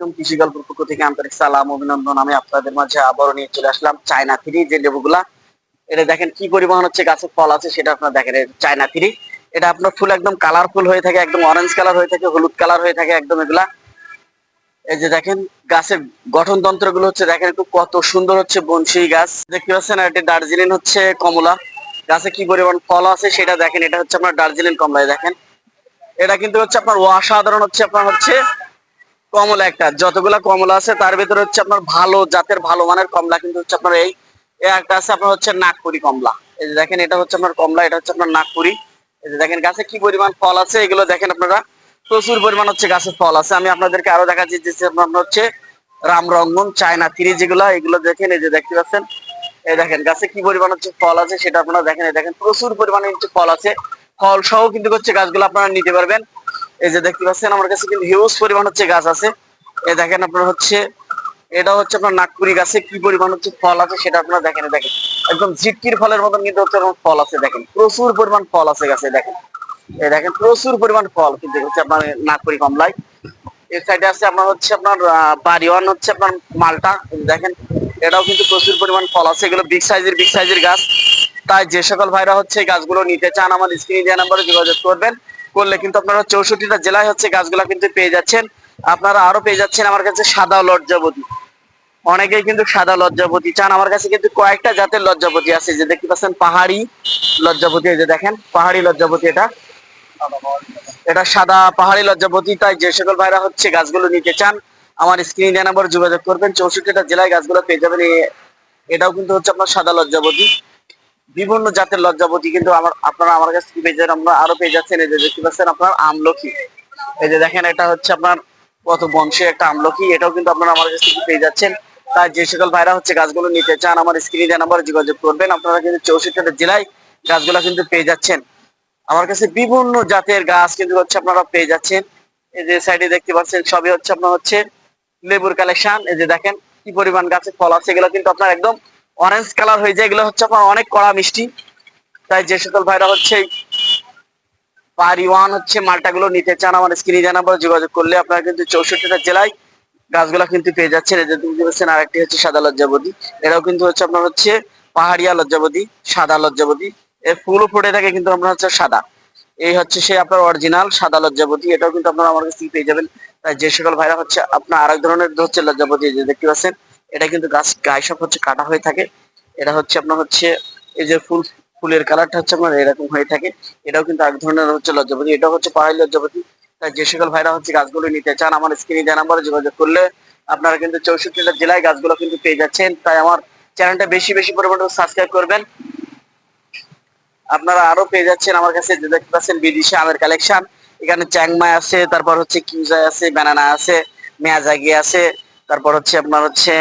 কৃষি গল্পের পক্ষ থেকে আন্তরিক সালাম, অভিনন্দন। আমি আপনাদের মাঝে আবারও নিয়ে চলে আসলাম চায়না থ্রি, যে লেবুগুলা। এটা দেখেন কি পরিমাণ হচ্ছে গাছের ফল আছে, সেটা দেখেন চায়না থ্রি। এটা আপনার ফুল একদম কালারফুল হয়ে থাকে, একদম অরেঞ্জ কালার হয়ে থাকে, হলুদ কালার হয়ে থাকে একদম এগুলা। এই যে দেখেন গাছেরগুলো হচ্ছে, দেখেন একটু কত সুন্দর হচ্ছে বনশি গাছ। দেখতে পাচ্ছেন দার্জিলিং হচ্ছে কমলা। গাছে কি পরিমাণ ফল আছে সেটা দেখেন, এটা হচ্ছে আপনার দার্জিলিং কমলা এই দেখেন। এটা কিন্তু হচ্ছে আপনার অসাধারণ হচ্ছে, আপনার হচ্ছে কমলা একটা, যতগুলা কমলা আছে তার ভিতরে হচ্ছে আপনার ভালো, জাতের ভালো মানের কমলা, কিন্তু হচ্ছে আপনার এই একটা আছে আপনার হচ্ছে নাগপুরি কমলা। এই যে দেখেন, এটা হচ্ছে আপনার কমলা, এটা হচ্ছে আপনার নাগপুরি। এই যে দেখেন, গাছে কি পরিমাণ ফল আছে, এগুলো দেখেন আপনারা। প্রচুর পরিমাণ হচ্ছে গাছের ফল আছে। আমি আপনাদেরকে আরও দেখাচ্ছি, যে আপনার হচ্ছে রামরঙ্গন, চায়না থ্রি যেগুলো, এগুলো দেখেন, এই যে দেখতে পাচ্ছেন। এই দেখেন, গাছে কি পরিমাণ হচ্ছে ফল আছে, সেটা আপনারা দেখেন। এই দেখেন, প্রচুর পরিমাণে হচ্ছে ফল আছে। ফল সহ কিন্তু হচ্ছে গাছগুলো আপনারা নিতে পারবেন। এই যে দেখতে পাচ্ছেন, আমার কাছে কিন্তু হিউজ পরিমাণ হচ্ছে গাছ আছে। এ দেখেন আপনার হচ্ছে, এটা হচ্ছে আপনার নাগপুরি গাছে কি পরিমাণ হচ্ছে ফল আছে সেটা আপনারা দেখেন দেখেন। একদম ঝিটকির ফলের মতন কিন্তু হচ্ছে ফল আছে, দেখেন। প্রচুর পরিমাণ ফল আছে গাছে, দেখেন। এই দেখেন, প্রচুর পরিমাণ ফল কিন্তু হচ্ছে আপনার নাগপুরি কমলায়। এর সাইডে আছে আপনার হচ্ছে আপনার বাড়িওয়ান হচ্ছে আপনার মালটা দেখেন। এটাও কিন্তু প্রচুর পরিমাণ ফল আছে, এগুলো বিগ সাইজের বিগ সাইজের গাছ। তাই যে সকল ভাইরা হচ্ছে গাছগুলো নিতে চান আমার স্ক্রিনে দেওয়া নাম্বারে যোগাযোগ করবেন। করলে কিন্তু আপনারা চৌষট্টিটা জেলায় হচ্ছে গাছগুলা কিন্তু পেয়ে যাচ্ছেন। আপনারা আরও পেয়ে যাচ্ছেন আমার কাছে সাদা লজ্জাবতী। অনেকেই কিন্তু সাদা লজ্জাপতি চান। আমার কাছে কিন্তু কয়েকটা জাতের লজ্জাপতি আছে। যে দেখতে পাচ্ছেন, পাহাড়ি লজ্জাপতি এই যে দেখেন, পাহাড়ি লজ্জাপতি এটা। এটা সাদা পাহাড়ি লজ্জাপতি তাই যে সকল ভাইরা হচ্ছে গাছগুলো নিতে চান, আমার স্ক্রিন নাম্বার যোগাযোগ করবেন। চৌষট্টিটা জেলায় গাছগুলো পেয়ে যাবেন। এটাও কিন্তু হচ্ছে আপনার সাদা লজ্জাপতি বিভিন্ন জাতের লজ্জাপতি কিন্তু আমার, আপনারা আমার কাছ থেকে পেয়ে যাবেন, আমরা আরও পেয়ে যাচ্ছেন এই যে দেখতে পাচ্ছেন আপনার আমলকি। এই যে দেখেন, এটা হচ্ছে আপনার কত বংশের একটা আমলকি, এটাও কিন্তু আপনারা আমার কাছ থেকে পেয়ে যাচ্ছেন। তাই যে সকল ভাইরা হচ্ছে গাছগুলো নিতে চান, আমার স্ক্রিনে দেওয়া নাম্বারে যোগাযোগ করবেন, আপনারা কিন্তু চৌষট্টিটা জেলায় গাছগুলো কিন্তু পেয়ে যাচ্ছেন। আমার কাছে বিভিন্ন জাতের গাছ কিন্তু হচ্ছে আপনারা পেয়ে যাচ্ছেন। এই যে সাইডে দেখতে পাচ্ছেন, সবই হচ্ছে আপনার হচ্ছে লেবুর কালেকশন। এই যে দেখেন, কি পরিমাণ গাছে ফল আছে, এগুলো কিন্তু আপনার একদম অরেঞ্জ কালার হয়ে যায়, এগুলো হচ্ছে আপনার অনেক কড়া মিষ্টি। তাই যে সকল ভাইরা হচ্ছে পারি ওয়ান হচ্ছে মালটাগুলো নিতে চান, আমার স্ক্রিনে জানাব যোগাযোগ করলে আপনারা কিন্তু চৌষট্টিটা জেলায় গাছগুলা কিন্তু পেয়ে যাচ্ছেন। যে দেখতে পাচ্ছেন, আরেকটি হচ্ছে সাদা লজ্জাবতী। এটাও কিন্তু হচ্ছে আপনার হচ্ছে পাহাড়িয়া লজ্জাবতী, সাদা লজ্জাবতী। এর ফুলও ফুটে থাকে কিন্তু আপনার হচ্ছে সাদা। এই হচ্ছে সে আপনার অরিজিনাল সাদা লজ্জাবতী। এটাও কিন্তু আপনারা আমার কাছে থেকে পেয়ে যাবেন। তাই যে সকল ভাইরা হচ্ছে, আপনার আরেক ধরনের হচ্ছে লজ্জাবতী যে দেখতে পাচ্ছেন এটা কিন্তু গাছ গায়ে সব হচ্ছে কাটা হয়ে থাকে। এটা হচ্ছে আপনার হচ্ছে, এই যে ফুল, ফুলের কালারটা হচ্ছে আপনার এরকম হয়ে থাকে। এটাও কিন্তু এক ধরনের হচ্ছে লজ্জাপতি, এটাও হচ্ছে পাহাড়ি লজ্জাপতি। তাই যে সকল ভাইরা হচ্ছে গাছগুলো নিতে চান, আমার স্ক্রিনে দেওয়া নাম্বারে যোগাযোগ করলে আপনারা কিন্তু চৌষট্টিটা জেলায় গাছগুলো কিন্তু পেয়ে যাচ্ছেন। তাই আমার চ্যানেলটা বেশি বেশি পরিমাণে সাবস্ক্রাইব করবেন। আপনারা আরও পেয়ে যাচ্ছেন আমার কাছে, যে দেখতে পাচ্ছেন বিদেশি আমের কালেকশন এখানে চ্যাংমাই আছে, তারপর হচ্ছে কিউজাই আছে ব্যানানা আছে, মেয়াজাগি আছে। তারপর হচ্ছে আপনার হচ্ছে,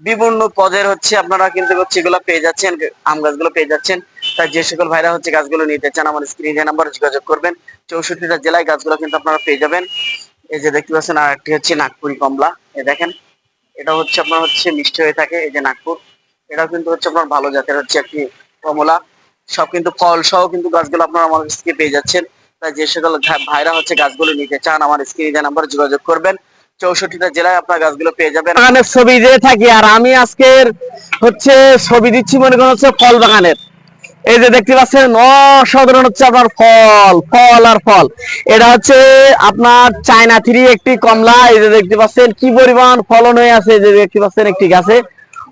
বিভিন্ন পদের হচ্ছে আপনারা কিন্তু হচ্ছে এগুলো পেয়ে যাচ্ছেন, আম গাছগুলো পেয়ে যাচ্ছেন। তাই যে সকল ভাইরা হচ্ছে গাছগুলো নিতে চান, আমার স্ক্রিনে নাম্বার যোগাযোগ করবেন, চৌষট্টিটা জেলায় গাছগুলো কিন্তু আপনারা পেয়ে যাবেন। এই যে দেখতে পাচ্ছেন, আর একটি হচ্ছে নাগপুরি কমলা এ দেখেন। এটা হচ্ছে আপনার হচ্ছে মিষ্টি হয়ে থাকে, এই যে নাগপুর। এটাও কিন্তু হচ্ছে আপনার ভালো জাতের হচ্ছে একটি কমলা। সব কিন্তু ফল সহ কিন্তু গাছগুলো আপনারা আমার কাছ থেকে পেয়ে যাচ্ছেন। তাই যে সকল ভাইরা হচ্ছে গাছগুলো নিতে চান, আমার স্ক্রিনে নাম্বার যোগাযোগ করবেন চৌষট্টিটা জেলায় আপনার গাছগুলো পেয়ে যাবেন। বাগানের ছবি দিয়ে থাকি, আর আমি আজকের হচ্ছে ছবি দিচ্ছি মনে করেন হচ্ছে ফল বাগানের। এই যে দেখতে পাচ্ছেন, অসাধারণ হচ্ছে আপনার ফল ফল আর ফল। এটা হচ্ছে আপনার চায়না থ্রি একটি কমলা, এই যে দেখতে পাচ্ছেন কি পরিমাণ ফলন হয়ে আছে, এই যে দেখতে পাচ্ছেন একটি গাছে।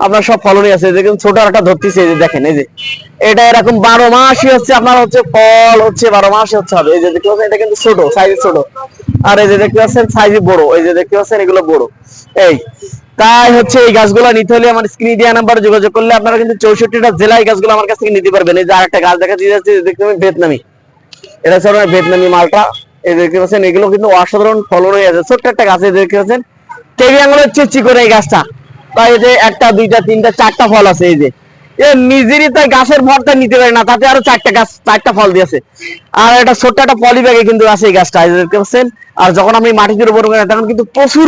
আপনার সব ফলনই আছে দেখুন ছোট একটা ধরতেছে এই যে দেখেন এই যে এটা এরকম বারো মাসই হচ্ছে আপনার হচ্ছে ফল হচ্ছে বারো মাসই হচ্ছে হবে এই যে দেখতে পাচ্ছেন এটা কিন্তু ছোট সাইজ ছোট আর এই যে দেখতে পাচ্ছেন সাইজ বড় এই যে দেখতে পাচ্ছেন এগুলো বড় এই তাই হচ্ছে এই গাছগুলো নিতে হলে আমার স্ক্রিনে দেওয়া নাম্বার যোগাযোগ করলে আপনারা কিন্তু চৌষট্টিটা জেলায় এই গাছগুলো আমার কাছ থেকে নিতে পারবেন এই যে আরেকটা গাছ দেখা যাচ্ছে দেখতে পাবেন ভিয়েতনামি এটা হচ্ছে আপনার ভিয়েতনামি মালটা এই দেখতে পাচ্ছেন এগুলো কিন্তু অসাধারণ ফলন হয়ে আছে ছোট্ট একটা গাছ এই দেখতে পাচ্ছেন টেবি আঙুলের চেয়ে চিকন এই গাছটা এই যে একটা, দুইটা, তিনটা, চারটা ফল আছে এই যে। নিজেরই তাই গাছের ভরটা নিতে পারে না, তাতে আরও চারটা গাছ, চারটা ফল দিয়েছে আর একটা ছোট্ট একটা পলি ব্যাগে কিন্তু আছে এই গাছটা দেখতে পাচ্ছেন? আর যখন আমি মাটিতে বড় করি তখন কিন্তু প্রচুর